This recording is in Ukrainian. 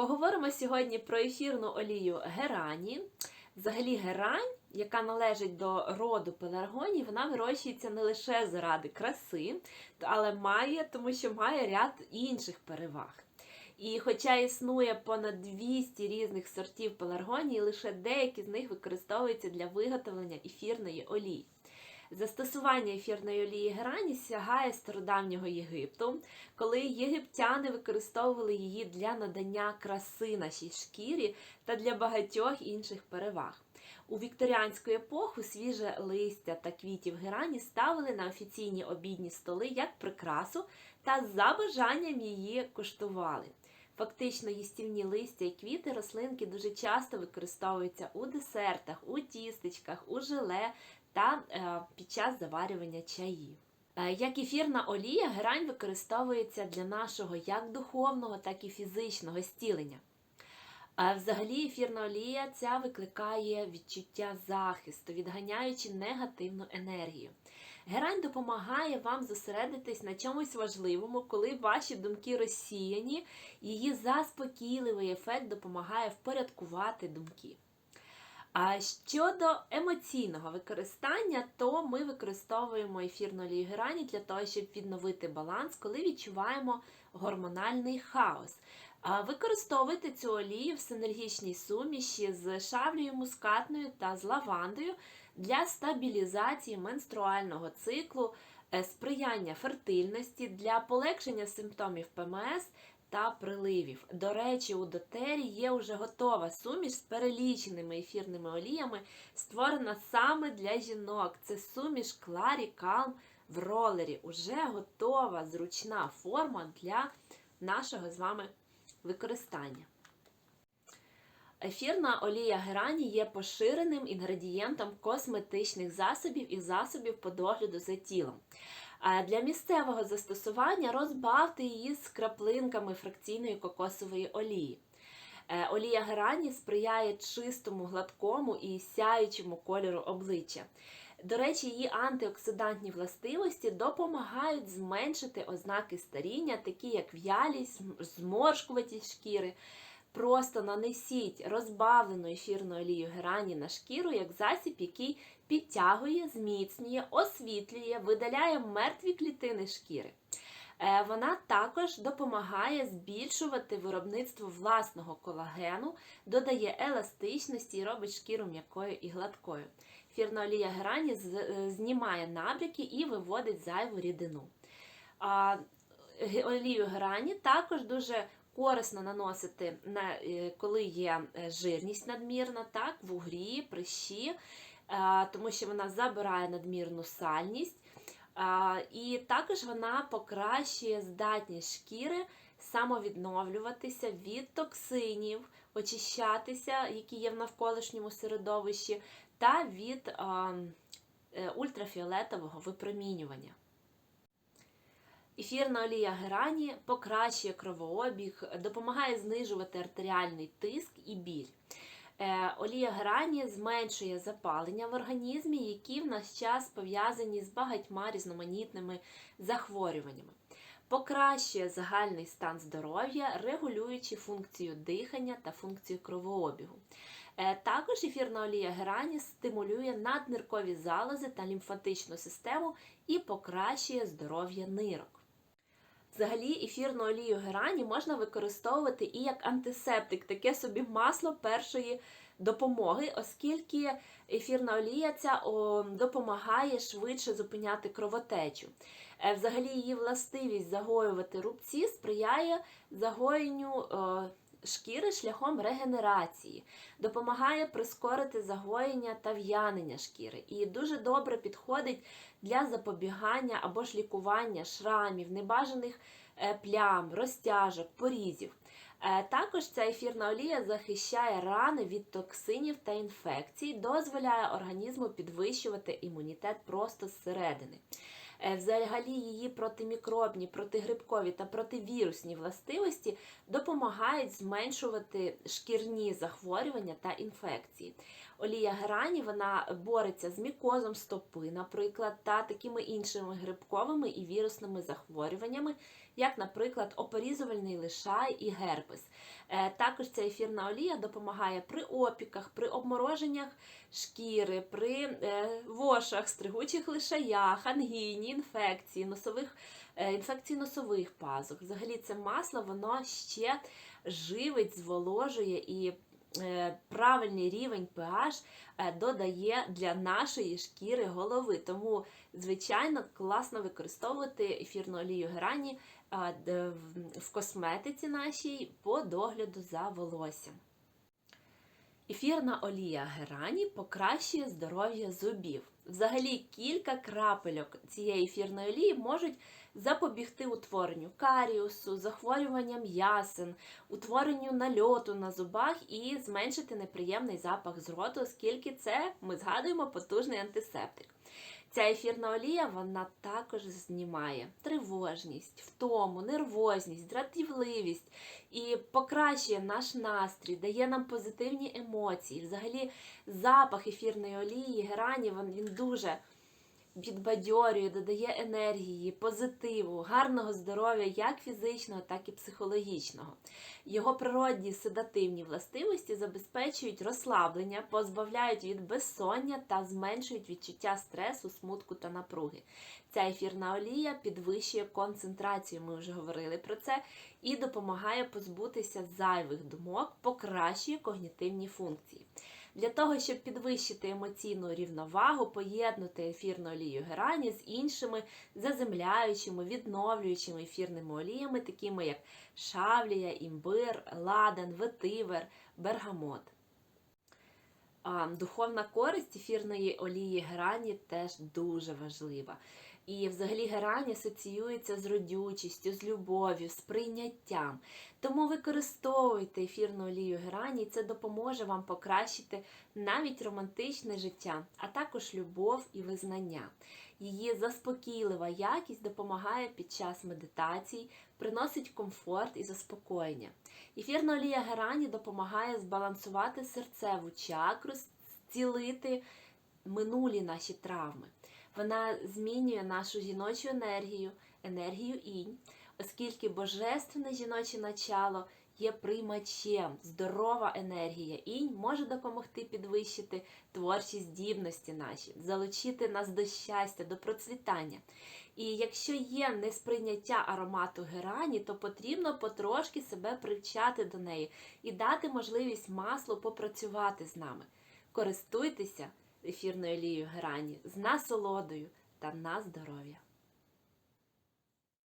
Поговоримо сьогодні про ефірну олію герані. Взагалі, герань, яка належить до роду пеларгоній, вона вирощується не лише заради краси, але має, тому що має ряд інших переваг. І хоча існує понад 200 різних сортів пеларгоній, лише деякі з них використовуються для виготовлення ефірної олії. Застосування ефірної олії герані сягає стародавнього Єгипту, коли єгиптяни використовували її для надання краси нашій шкірі та для багатьох інших переваг. У вікторіанську епоху свіже листя та квітів герані ставили на офіційні обідні столи як прикрасу та за бажанням її коштували. Фактично, їстівні листя і квіти рослинки дуже часто використовуються у десертах, у тістечках, у желе та е, під час заварювання чаїв. Е, Як ефірна олія, герань використовується для нашого як духовного, так і фізичного зцілення. Взагалі ефірна олія ця викликає відчуття захисту, відганяючи негативну енергію. Герань допомагає вам зосередитись на чомусь важливому, коли ваші думки розсіяні, її заспокійливий ефект допомагає впорядкувати думки. А щодо емоційного використання, то ми використовуємо ефірну олію герані для того, щоб відновити баланс, коли відчуваємо гормональний хаос. Використовуйте цю олію в синергічній суміші з шавлею мускатною та з лавандою для стабілізації менструального циклу, е, сприяння фертильності, для полегшення симптомів ПМС та приливів. До речі, у дотері є вже готова суміш з переліченими ефірними оліями, створена саме для жінок. Це суміш Кларі Calm в ролері. Уже готова зручна форма для нашого з вами використання. Ефірна олія герані є поширеним інгредієнтом косметичних засобів і засобів по догляду за тілом. Для місцевого застосування розбавте її з краплинками фракційної кокосової олії. Е, Олія герані сприяє чистому, гладкому і сяючому кольору обличчя. До речі, її антиоксидантні властивості допомагають зменшити ознаки старіння, такі як в'ялість, зморшкуваті шкіри. Просто нанесіть розбавлену ефірну олію герані на шкіру як засіб, який підтягує, зміцнює, освітлює, видаляє мертві клітини шкіри. Е, Вона також допомагає збільшувати виробництво власного колагену, додає еластичності і робить шкіру м'якою і гладкою. Ефірна олія герані е, знімає набряки і виводить зайву рідину. А олію герані також дуже корисно наносити, е, коли є жирність надмірна, так, вугрі, прищі, тому що вона забирає надмірну сальність. І також вона покращує здатність шкіри самовідновлюватися від токсинів, очищатися, які є в навколишньому середовищі, та від е, ультрафіолетового випромінювання. Ефірна олія герані покращує кровообіг, допомагає знижувати артеріальний тиск і біль. Е, Олія герані зменшує запалення в організмі, які в наш час пов'язані з багатьма різноманітними захворюваннями. Покращує загальний стан здоров'я, регулюючи функцію дихання та функцію кровообігу. Е, Також ефірна олія герані стимулює надниркові залози та лімфатичну систему і покращує здоров'я нирок. Взагалі, ефірну олію герані можна використовувати і як антисептик, таке собі масло першої допомоги, оскільки ефірна олія ця допомагає швидше зупиняти кровотечу. Е, Взагалі, її властивість загоювати рубці сприяє загоєнню е, шкіри шляхом регенерації, допомагає прискорити загоєння та в'янення шкіри і дуже добре підходить для запобігання або ж лікування шрамів, небажаних е, плям, розтяжок, порізів. Е, Також ця ефірна олія захищає рани від токсинів та інфекцій, дозволяє організму підвищувати імунітет просто зсередини. Е, Взагалі її протимікробні, протигрибкові та противірусні властивості допомагають зменшувати шкірні захворювання та інфекції. Олія герані вона бореться з мікозом стопи, наприклад, та такими іншими грибковими і вірусними захворюваннями, як, наприклад, опорізувальний лишай і герпес. Е, Також ця ефірна олія допомагає при опіках, при обмороженнях шкіри, при е, вошах, стригучих лишаях, ангіні, інфекції, носових, е, інфекції носових пазух. Взагалі це масло воно ще живить, зволожує і е, правильний рівень pH е, додає для нашої шкіри голови. Тому, звичайно, класно використовувати ефірну олію герані в косметиці нашій по догляду за волоссям. Ефірна олія герані покращує здоров'я зубів. Взагалі кілька крапельок цієї ефірної олії можуть запобігти утворенню каріусу, захворюванням ясен, утворенню нальоту на зубах і зменшити неприємний запах з роту, оскільки це ми згадуємо потужний антисептик. Ця ефірна олія вона також знімає тривожність, втому, нервозність, дратівливість і покращує наш настрій, дає нам позитивні емоції. Взагалі, запах ефірної олії, герані, він, дуже підбадьорює, додає енергії, позитиву, гарного здоров'я, як фізичного, так і психологічного. Його природні седативні властивості забезпечують розслаблення, позбавляють від безсоння та зменшують відчуття стресу, смутку та напруги. Ця ефірна олія підвищує концентрацію, ми вже говорили про це, і допомагає позбутися зайвих думок, покращує когнітивні функції. Для того, щоб підвищити емоційну рівновагу, поєднати ефірну олію герані з іншими заземляючими, відновлюючими ефірними оліями, такими як шавлія, імбир, ладан, ветивер, бергамот. Духовна користь ефірної олії герані теж дуже важлива. І взагалі герань асоціюється з родючістю, з любов'ю, з прийняттям. Тому використовуйте ефірну олію герані, і це допоможе вам покращити навіть романтичне життя, а також любов і визнання. Її заспокійлива якість допомагає під час медитацій, приносить комфорт і заспокоєння. Ефірна олія герані допомагає збалансувати серцеву чакру, зцілити минулі наші травми. Вона змінює нашу жіночу енергію, енергію інь, оскільки божественне жіноче начало є приймачем. Здорова енергія інь може допомогти підвищити творчі здібності наші, залучити нас до щастя, до процвітання. І якщо є несприйняття аромату герані, то потрібно потрошки себе привчати до неї і дати можливість маслу попрацювати з нами. Користуйтеся ефірною олією герані з насолодою та на здоров'я.